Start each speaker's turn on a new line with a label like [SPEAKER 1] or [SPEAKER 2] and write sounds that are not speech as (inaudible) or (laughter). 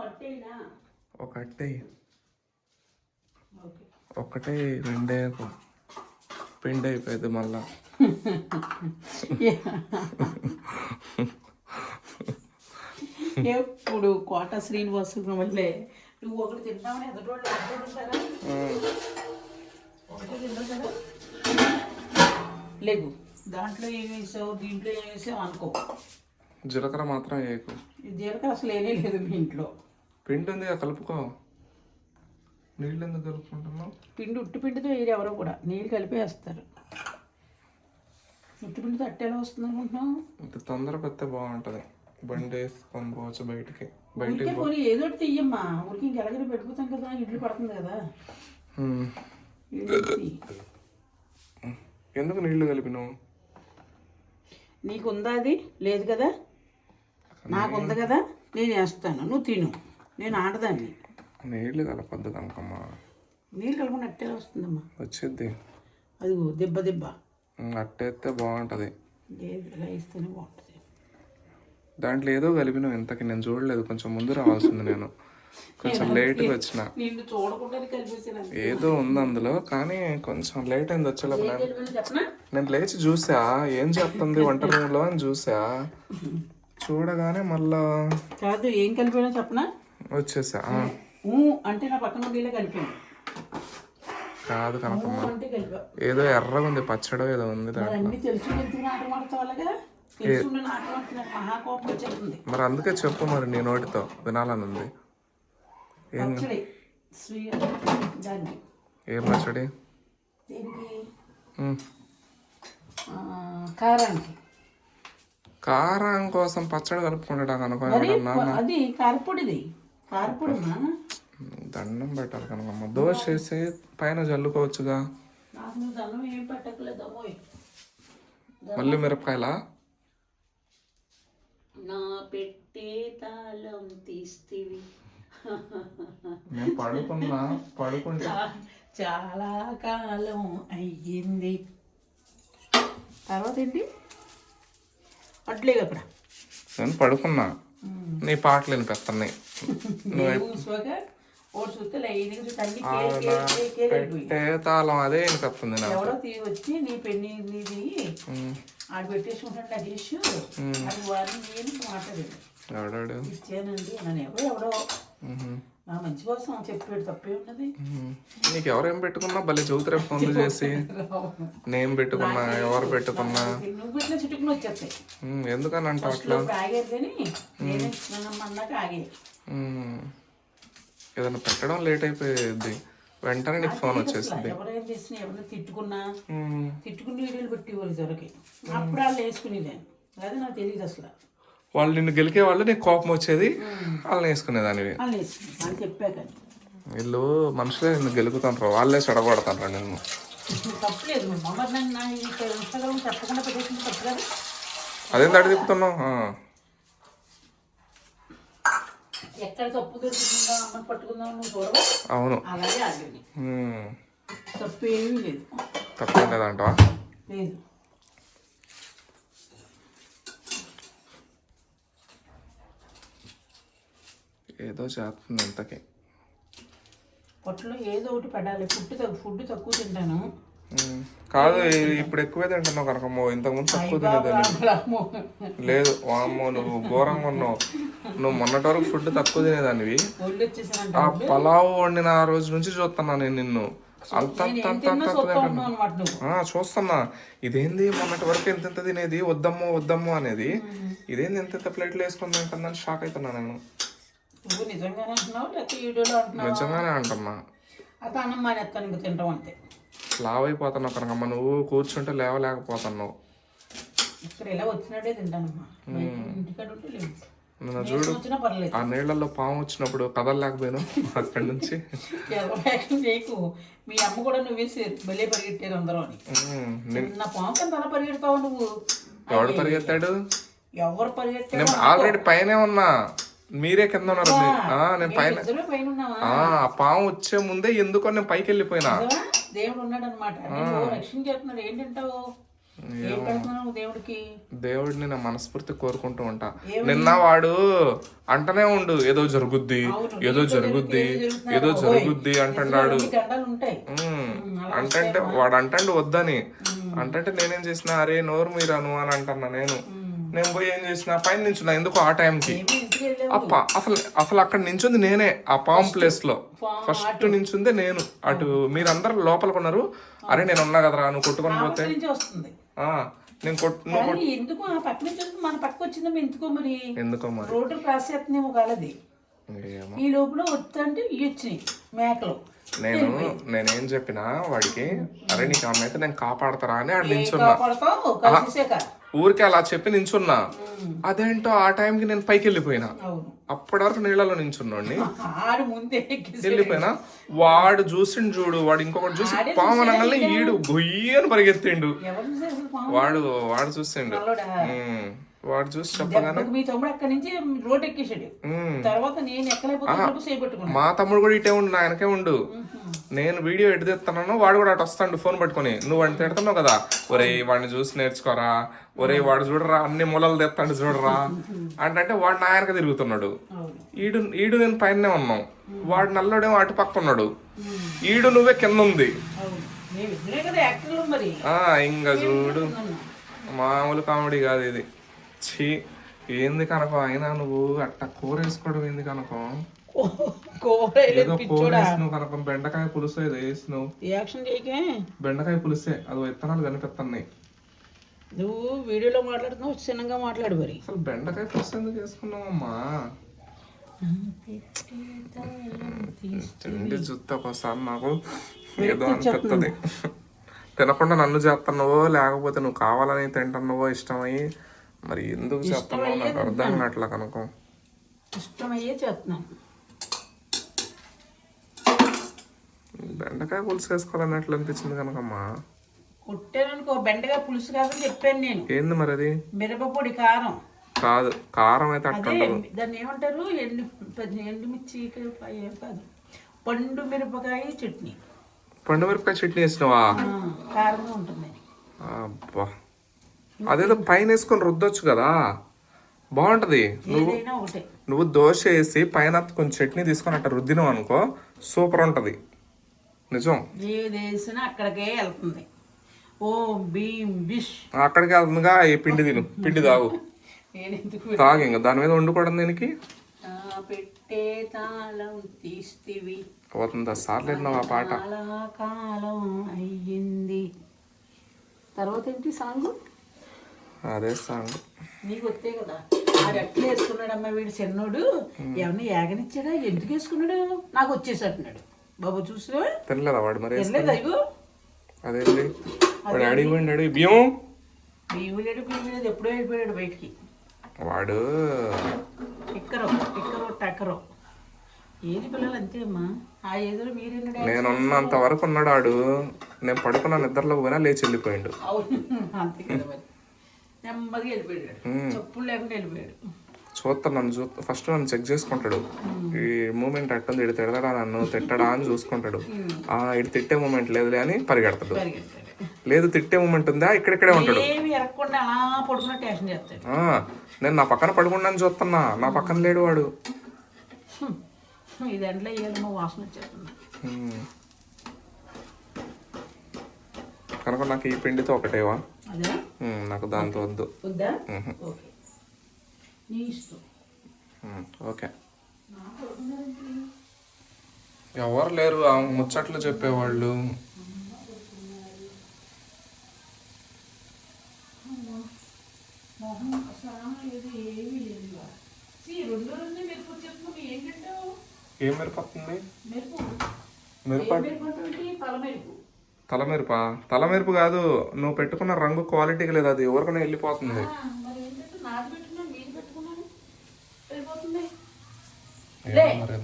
[SPEAKER 1] అట్టేనా?
[SPEAKER 2] ఒక అట్టే.
[SPEAKER 1] ఓకే.
[SPEAKER 2] ఒక్కటే రెండే పిండి అయిపోయింది మళ్ళా.
[SPEAKER 1] ఎప్పుడు కోట శ్రీనివాసు వల్లే నువ్వు ఒకటి తింటామని ఎదుటి వాళ్ళు ఒకటి తింటారు లేవు. దాంట్లో ఏం వేసావు? దీంట్లో ఏం వేసావు? అనుకో.
[SPEAKER 2] జీలకర్ర మాత్రం వేయకు.
[SPEAKER 1] జీలకర్ర అసలు ఏమీ లేదు మీ ఇంట్లో.
[SPEAKER 2] పిండి ఉంది కలుపుకో. నీళ్ళు ఎందుకు కలుపుకుంటున్నావు?
[SPEAKER 1] పిండి ఉట్టి పిండితో వేయరు ఎవరో కూడా. నీళ్ళు కలిపి వేస్తారు ఉట్టి పిండితో అట్ట ఎలా వస్తుంది అనుకుంటున్నావు?
[SPEAKER 2] ఇంత తొందరగా వస్తే బాగుంటుంది. బండి వేసుకొని పోవచ్చు బయటికి. బయటికి
[SPEAKER 1] పోనీ ఏదో ఒకటి తీయమ్మా. ఊరికి ఇంకెలాగైనా పెట్టుకుతాం కదా ఇడ్లు పడుతుంది కదా.
[SPEAKER 2] ఎందుకు నీళ్ళు కలిపినావు?
[SPEAKER 1] నీకు ఉందా అది? లేదు కదా? నాకు ఉంది కదా నేను వేస్తాను. నువ్వు తిను. నేను ఆడదాన్ని.
[SPEAKER 2] నీళ్ళు కలపద్దు కనకమ్మ
[SPEAKER 1] నీళ్ళు కలపకుండా అట్టే వస్తుందమ్మా.
[SPEAKER 2] వచ్చిద్ది
[SPEAKER 1] అది దెబ్బ దెబ్బ.
[SPEAKER 2] అట్టేస్తే బాగుంటుంది.
[SPEAKER 1] లేదు ఇలా ఇస్తేనే బాగుంటుంది.
[SPEAKER 2] దాంట్లో ఏదో కలిపినావు ఇంతకి నేను చూడలేదు. కొంచెం ముందు రావాల్సింది నేను. కొంచెం లేట్గా వచ్చిన.
[SPEAKER 1] నిన్ను చూడకుండా కలిపేసాను
[SPEAKER 2] ఏదో ఉంది అందులో కానీ కొంచెం లేట్ అయింది వచ్చేలోపు నేను లేచి చూసా. ఏం చెప్తుంది వంట రూమ్లో అని చూసా. చూడగానే మళ్ళా
[SPEAKER 1] కాదు ఏం కలిపానో చెప్పనా?
[SPEAKER 2] వచ్చేసా
[SPEAKER 1] అంటే నా పక్కన ఉండేలా కలిపాను.
[SPEAKER 2] కాదు కనకమ్మ. ఏదో ఎర్రగా ఉంది పచ్చడో ఏదో ఉంది మరి అందుకే చెప్పు మరి నీ నోటితో వినాలని ఉంది. ఏం ఏం పచ్చడి?
[SPEAKER 1] కారానికి.
[SPEAKER 2] కారం కోసం పచ్చడి కలుపుకుంటా కనుక
[SPEAKER 1] మరి
[SPEAKER 2] ఎవడన్నా
[SPEAKER 1] ప- అది కారపొడిది. కారపొడిమా
[SPEAKER 2] దండం పెట్టాలి కనుకమ్మ దోశ వేసి పైన జల్లుకోవచ్చుగా. మళ్ళీ మిరపకాయలా?
[SPEAKER 1] నా పెట్టే తాళం తీస్తివి.
[SPEAKER 2] నేను పడుకున్నా పడుకుంటే.
[SPEAKER 1] చాలా కాలం అయ్యింది. తర్వాత ఏంటి? అట్లే
[SPEAKER 2] నేను పడుకున్నా. నీ పాటలు వినిపిస్తున్నాయి. (laughs) పెట్టే తాళం అదే వినిపిస్తుంది
[SPEAKER 1] తీ వచ్చి నీ పెళ్ళి నీది
[SPEAKER 2] ఉమ్,
[SPEAKER 1] ఆడు పెట్టేసుకుంటాడు నగేష్ అది వారిని నేను మాట్లాడాడు
[SPEAKER 2] ఎవడాడు?
[SPEAKER 1] ఇచ్చానండి. నన్ను ఎవడో నా మంచి కోసం చెప్పాడు తప్పే ఉన్నది.
[SPEAKER 2] నీకు ఎవరేం పెట్టుకున్నా భలే చదువుతారే ఫోన్లు చేసి. నేను పెట్టుకున్నా ఎవరు పెట్టుకున్నా.
[SPEAKER 1] నువ్వు పెట్టిన చిట్టుకుని వచ్చేస్తాయి.
[SPEAKER 2] ఎందుకని అంటావు
[SPEAKER 1] ఫస్ట్లో ఆగారు కానీ నేనే ఇచ్చినానమ్మా అన్నాక ఆగే
[SPEAKER 2] ఉమ్, ఏదైనా పెట్టడం లేట్ అయిపోయేది వెంటనే నీకు ఫోన్ వచ్చేసింది.
[SPEAKER 1] ఎవరైనా చేసినా ఎవరైనా తిట్టుకున్నా తిట్టుకుని వీడియోలు పెట్టేవాళ్ళు దొరకి అప్పుడు వాళ్ళు వేసుకునేదాన్ని. అదే నాకు తెలియదు అసలు.
[SPEAKER 2] వాళ్ళు నిన్ను గెలికే వాళ్ళు నీకు కోపం వచ్చేది. వాళ్ళని వేసుకునేదానివి.
[SPEAKER 1] వాళ్ళు
[SPEAKER 2] మనుషులే నిన్ను గెలుకుతాంటారు వాళ్ళే చెడగొడతాంటారు నిన్ను. అదేం తడి తిప్పుతున్నావు ఆ,
[SPEAKER 1] ఎక్కడ తప్పు దొరుకుతుందో అమ్మని పట్టుకుందాం నువ్వు చూడవా?
[SPEAKER 2] అవును.
[SPEAKER 1] అలాగే ఆగింది.
[SPEAKER 2] ఉమ్,
[SPEAKER 1] తప్పు ఏమీ లేదు.
[SPEAKER 2] తప్పేం లేదంటావా?
[SPEAKER 1] లేదు.
[SPEAKER 2] ఏదో చేస్తుంది ఇంతకి
[SPEAKER 1] పొట్టలో ఏదో ఒకటి పడాలి. ఫుడ్ ఫుడ్ తక్కువ తింటాను.
[SPEAKER 2] కాదు ఇప్పుడు ఎక్కువే తింటున్నావు కనకమ్మో ఇంతకుముందు తక్కువ తినేదాన్ని. లేదు వామ్మో నువ్వు ఘోరంగా ఉన్నావు. నువ్వు మొన్నటి వరకు ఫుడ్ తక్కువ తినేదానివి. ఆ పలావ్ వండిన ఆ రోజు నుంచి చూస్తున్నా నేను నిన్ను. చూస్తున్నా. ఇదేంది మొన్నటి వరకు ఎంత ఎంత తినేది వద్దమ్మో వద్దమ్మో అనేది. ఇదేంది ఎంత ఎంత ప్లేట్లు వేసుకుని తింటుందని షాక్ అవుతున్నా నేను.
[SPEAKER 1] నువ్వు నిజంగానే అంటున్నావు లేకపోతే వీడియోలో అంటున్నావు?
[SPEAKER 2] నిజంగానే అంటమ్మా.
[SPEAKER 1] అత అన్నం మానేస్తాను ఇంక తింటాం అంతే.
[SPEAKER 2] లావ్ అయిపోతున్నావు కనకమ్మ నువ్వు కూర్చుంటే లేవలేకపోతున్నావు.
[SPEAKER 1] ఇక్కడ ఇలా వచ్చినట్టే తింటానమ్మా. ఇంటికాడ ఉంటే లేదు.
[SPEAKER 2] నిన్న చూడు ఆ నీళ్ళల్లో పాము వచ్చినప్పుడు కదలలేకపోయాను (laughs) అక్కడి నుంచి.
[SPEAKER 1] చేయకు. మీ అమ్మ కూడా నువ్వేసి భలే పరిగెట్టారు అందరూ అని.
[SPEAKER 2] ఉమ్,
[SPEAKER 1] నా పాము కింద పరిగెడతావు నువ్వు?
[SPEAKER 2] ఎవడు పరిగెత్తాడు?
[SPEAKER 1] ఎవరు
[SPEAKER 2] నేను ఆల్రెడీ పైనే ఉన్నా. మీరే కింద ఉన్నారు. నేను పైన పాము వచ్చే ముందే ఎందుకో నేను పైకి వెళ్ళిపోయినా?
[SPEAKER 1] దేవుడు ఉన్నాడు అనమాట రక్షణ ఏంటంటావు
[SPEAKER 2] దేవుడిని నా మనస్ఫూర్తి కోరుకుంటూ ఉంటా. నిన్న వాడు అంటనే ఉండు ఏదో జరుగుద్ది ఏదో జరుగుద్ది ఏదో జరుగుద్ది అంటున్నాడు అంటే వాడు అంటాడు వద్దని. అంటే నేనేం చేసిన అరే నోరు మీరాను అని అంటున్నా నేను. నేను పోయి ఏం చేసిన పైన నించున్నా ఎందుకు ఆ టైంకి? అప్ప అసలు అసలు అక్కడ నించుంది నేనే ఆ పామ్ ప్లేస్లో ఫస్ట్ నించుంది నేను. అటు మీరందరూ లోపలికి ఉన్నారు. అరే నేను ఉన్నా కదరా నువ్వు కొట్టుకొని పోతే? నేను కొట్టు
[SPEAKER 1] ఎందుకు ఆ పక్క నుంచి వస్తుంది? మన పక్క వచ్చిందో ఎందుకో మరి?
[SPEAKER 2] ఎందుకో మరి?
[SPEAKER 1] రోడ్డు క్రాస్ కాలది
[SPEAKER 2] ఏమో.
[SPEAKER 1] ఈ లోపల వస్తుంటే ఇవి వచ్చినాయి మేకలు.
[SPEAKER 2] నేను (laughs) నేనేం చెప్పినా వాడికి అరే నీకు ఆమె అయితే నేను కాపాడతారా? అని ఆడ నించున్నా. ఊరికే అలా చెప్పి నించున్నా. అదేంటో ఆ టైంకి నేను పైకి వెళ్ళిపోయినా
[SPEAKER 1] అవును
[SPEAKER 2] అప్పటి వరకు నీళ్ళలో (laughs)
[SPEAKER 1] ఎక్కేసి
[SPEAKER 2] వెళ్ళిపోయినా. వాడు చూసిండు చూడు వాడు ఇంకొకటి చూసి పామనంగానే ఈడు గొయ్యని పరిగెత్తిండు? వాడు వాడు చూసిండు. వాడు చూసి చెప్పగానే
[SPEAKER 1] మీ తమ్ముడు అక్కడి నుంచి రోడ్ ఎక్కేసాడు తర్వాత నేను చేపట్టుకున్నాను
[SPEAKER 2] మా తమ్ముడు కూడా ఇటే ఉండు నా వెనకే ఉండు. నేను వీడియో ఎటు తెస్తున్నాను వాడు కూడా అటు వస్తాడు ఫోన్ పట్టుకొని. నువ్వు వాడిని తిడుతున్నావు కదా? ఒరే వాడిని చూసి నేర్చుకోరా? ఒరే వాడు చూడరా అన్ని మూలలు తెస్తాడు చూడరా? అంటే వాడు నా వెనక తిరుగుతున్నాడు. ఈడు ఈడు నేను పైన ఉన్నాం. వాడు నల్లోడేమో అటు పక్క ఉన్నాడు. ఈడు నువ్వే కింద ఉంది. ఇంకా చూడు. మామూలు కామెడీ కాదు ఇది. ఛీ ఏంది కనుక? అయినా నువ్వు అట్ట కూర వేసుకోవడం ఏంది కనుక? ఏదో కూర వేసినావు కనుక. బెండకాయ పులుసు ఏదో వేసినావు. బెండకాయ పులుసే. అది విత్తనాలు కనిపిస్తున్నాయి.
[SPEAKER 1] నువ్వు వీడియోలో మాట్లాడుతున్నావు చిన్నగా మాట్లాడు మరి.
[SPEAKER 2] అసలు బెండకాయ పులుసు ఎందుకు వేసుకున్నావమ్మా? తిండి జుత్తు ఒకసారి నాకు? ఏదో అనిపిస్తుంది తినకుండా నన్ను చేస్తున్నావో లేకపోతే నువ్వు కావాలని తింటున్నావో ఇష్టమయ్యి మరి ఎందుకు చేస్తున్నావో? నాకు అర్థం కావట్లే కనుక.
[SPEAKER 1] ఇష్టమయ్యే చేస్తున్నాను
[SPEAKER 2] బెండకాయ పులుసు వేసుకోవాలని ఎట్లా అనిపించింది కనుకమ్మా.
[SPEAKER 1] కొట్టాననుకో బెండగా పులుసు కాదని చెప్పాను నేను.
[SPEAKER 2] ఏంది మరి అది
[SPEAKER 1] మిరపపొడి కారం.
[SPEAKER 2] కాదు కారం అయితే అట్లా
[SPEAKER 1] దాన్ని ఏమంటారు? ఎండు ఎండుమిర్చి కాదు. పండు మిరపకాయ చట్నీ.
[SPEAKER 2] పండు మిరపకాయ చట్నీ వేసినావా?
[SPEAKER 1] కారంగా ఉంటుంది.
[SPEAKER 2] అబ్బా. అదేదో పైన వేసుకొని రుద్దొచ్చు కదా. బాగుంటది.
[SPEAKER 1] ఒకటే.
[SPEAKER 2] నువ్వు దోశ వేసి పైన కొంచెం చట్నీ తీసుకొని అట్లా రుద్దినావు అనుకో సూపర్ ఉంటది. నిజం.
[SPEAKER 1] ఏది వేసినా అక్కడికే వెళ్తుంది. ఓ భీమ్ బిష్
[SPEAKER 2] అక్కడికి వెళ్తుందిగా ఈ పిండి తిను. పిండి తాగు. తాగు ఇంకా. దాని మీద వండుకోవడం దీనికి?
[SPEAKER 1] పెట్టే తాళం తీస్తివి.
[SPEAKER 2] పోతుందా? సార్లు విన్నావు ఆ పాట?
[SPEAKER 1] కాలం అయ్యింది. తర్వాత ఏంటి సాంగ్?
[SPEAKER 2] అదే సాంగ్.
[SPEAKER 1] నీకు వస్తే కదా. ఆడు ఎట్లా వేసుకున్నాడు అమ్మ వీడు చిన్నోడు. ఎవరిని ఏగనిచ్చాడా? ఎందుకు వేసుకున్నాడు? నాకు వచ్చేసి అంటున్నాడు బాబు చూసినా
[SPEAKER 2] తెలియదా వాడు మరి
[SPEAKER 1] తెలియదు అయ్యో
[SPEAKER 2] అదేంటి వాడు డాడీ బియ్యం
[SPEAKER 1] బియ్యం లేడు బియ్యం లేదు ఎప్పుడో వెళ్ళిపోయాడు బయటికి.
[SPEAKER 2] వాడు?
[SPEAKER 1] టిక్కరో టిక్కరో టక్కరో. ఏది పిల్లలు అంతే అమ్మా? ఆ ఏదో మీరేనా డాడీ
[SPEAKER 2] నేనున్నంత వరకు ఉన్నాడు ఆడు. నేను పడుకున్న నిద్రలోకి పోయినా లేచి వెళ్ళిపోయిండు.
[SPEAKER 1] అవును. అంతే కదా మరి. నెమ్మదిగా వెళ్ళిపోయాడు చెప్పులు లేకుండా వెళ్ళిపోయాడు.
[SPEAKER 2] చూస్తాను నన్ను చూ ఫస్ట్ నన్ను చెక్ చేసుకుంటాడు. ఈ మూమెంట్ అట్టుంది ఇటు తిడతాడా నన్ను తిట్టడా అని చూసుకుంటాడు. ఆ ఇటు తిట్టే మూమెంట్ లేదులే అని పరిగెడతాడు. లేదు తిట్టే మూమెంట్ ఉందా? ఇక్కడిక్కడే ఉంటాడు. నేను నా పక్కన పడుకున్నాను చూస్తున్నా నా పక్కన లేడు వాడు. కనుక నాకు ఈ పిండితో ఒకటేవా? నాకు దాంతో వద్దు.
[SPEAKER 1] వద్దా? ఓకే. నీ ఇష్టం.
[SPEAKER 2] Um, okay. ఎవరు లేరు ముచ్చట్లు చెప్పేవాళ్ళు.
[SPEAKER 1] ఏం
[SPEAKER 2] మిరపత్తుంది
[SPEAKER 1] మెరుపు
[SPEAKER 2] మిరప
[SPEAKER 1] ఏం మెరుపు అంటే తల మెరుపు
[SPEAKER 2] తల మెరుప తల మెరుపు కాదు నువ్వు పెట్టుకున్న రంగు క్వాలిటీకి లేదు అది ఎవరికైనా వెళ్ళిపోతుంది.
[SPEAKER 1] మరి